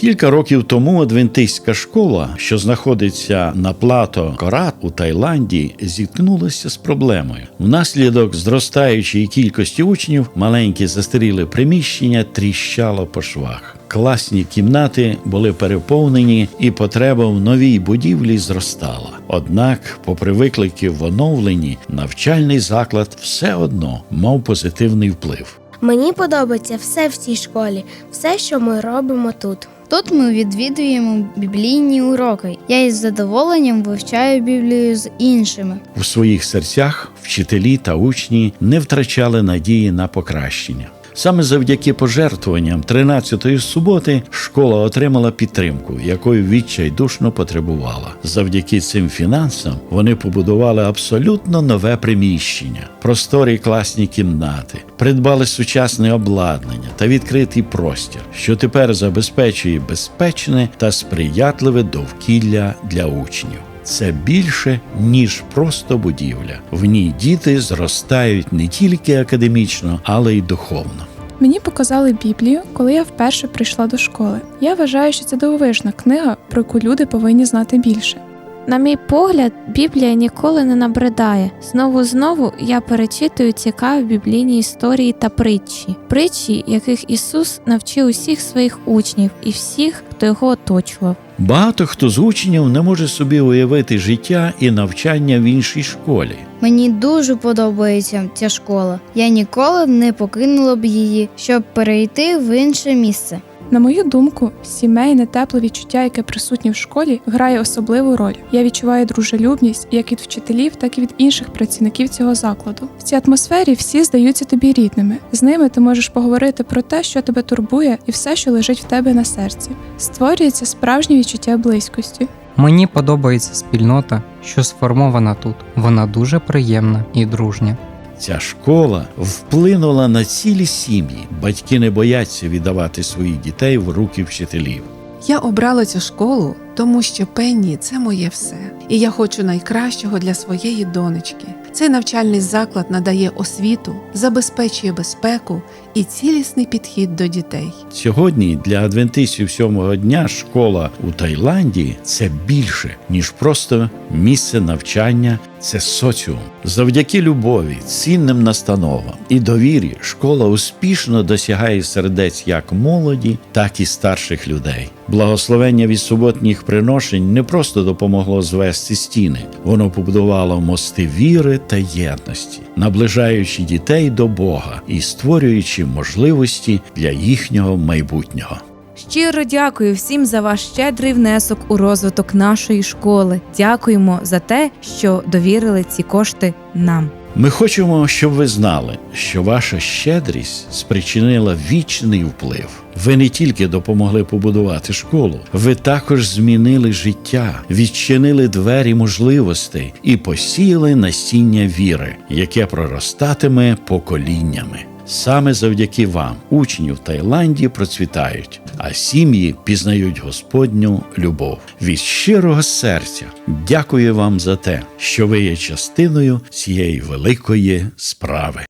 Кілька років тому адвентистська школа, що знаходиться на плато Корат у Таїланді, зіткнулася з проблемою. Внаслідок зростаючої кількості учнів маленькі застаріле приміщення тріщало по швах. Класні кімнати були переповнені, і потреба в новій будівлі зростала. Однак, попри виклики в оновленні, навчальний заклад все одно мав позитивний вплив. Мені подобається все в цій школі, все, що ми робимо тут. Тут ми відвідуємо біблійні уроки. Я із задоволенням вивчаю Біблію з іншими. У своїх серцях вчителі та учні не втрачали надії на покращення. Саме завдяки пожертвуванням 13-ї суботи школа отримала підтримку, якої відчайдушно потребувала. Завдяки цим фінансам вони побудували абсолютно нове приміщення, просторі класні кімнати, придбали сучасне обладнання та відкритий простір, що тепер забезпечує безпечне та сприятливе довкілля для учнів. Це більше, ніж просто будівля. В ній діти зростають не тільки академічно, але й духовно. Мені показали Біблію, коли я вперше прийшла до школи. Я вважаю, що це дивовижна книга, про яку люди повинні знати більше. На мій погляд, Біблія ніколи не набридає. Знову знову я перечитую цікаві біблійні історії та притчі, притчі, яких Ісус навчив усіх своїх учнів і всіх, хто його оточував. Багато хто з учнів не може собі уявити життя і навчання в іншій школі. Мені дуже подобається ця школа. Я ніколи не покинула б її, щоб перейти в інше місце. На мою думку, сімейне тепле відчуття, яке присутнє в школі, грає особливу роль. Я відчуваю дружелюбність як від вчителів, так і від інших працівників цього закладу. В цій атмосфері всі здаються тобі рідними. З ними ти можеш поговорити про те, що тебе турбує, і все, що лежить в тебе на серці. Створюється справжнє відчуття близькості. Мені подобається спільнота, що сформована тут. Вона дуже приємна і дружня. Ця школа вплинула на цілі сім'ї. Батьки не бояться віддавати своїх дітей в руки вчителів. Я обрала цю школу, тому що Пенні це моє все, і я хочу найкращого для своєї донечки. Цей навчальний заклад надає освіту, забезпечує безпеку і цілісний підхід до дітей. Сьогодні для адвентистів сьомого дня школа у Таїланді це більше, ніж просто місце навчання, це соціум. Завдяки любові, цінним настановам і довірі школа успішно досягає сердець як молоді, так і старших людей. Благословення від суботніх приношень не просто допомогло звести стіни, воно побудувало мости віри та єдності, наближаючи дітей до Бога і створюючи можливості для їхнього майбутнього. Щиро дякую всім за ваш щедрий внесок у розвиток нашої школи. Дякуємо за те, що довірили ці кошти нам. Ми хочемо, щоб ви знали, що ваша щедрість спричинила вічний вплив. Ви не тільки допомогли побудувати школу, ви також змінили життя, відчинили двері можливостей і посіяли насіння віри, яке проростатиме поколіннями. Саме завдяки вам учні в Таїланді процвітають, а сім'ї пізнають Господню любов. Від щирого серця дякую вам за те, що ви є частиною цієї великої справи.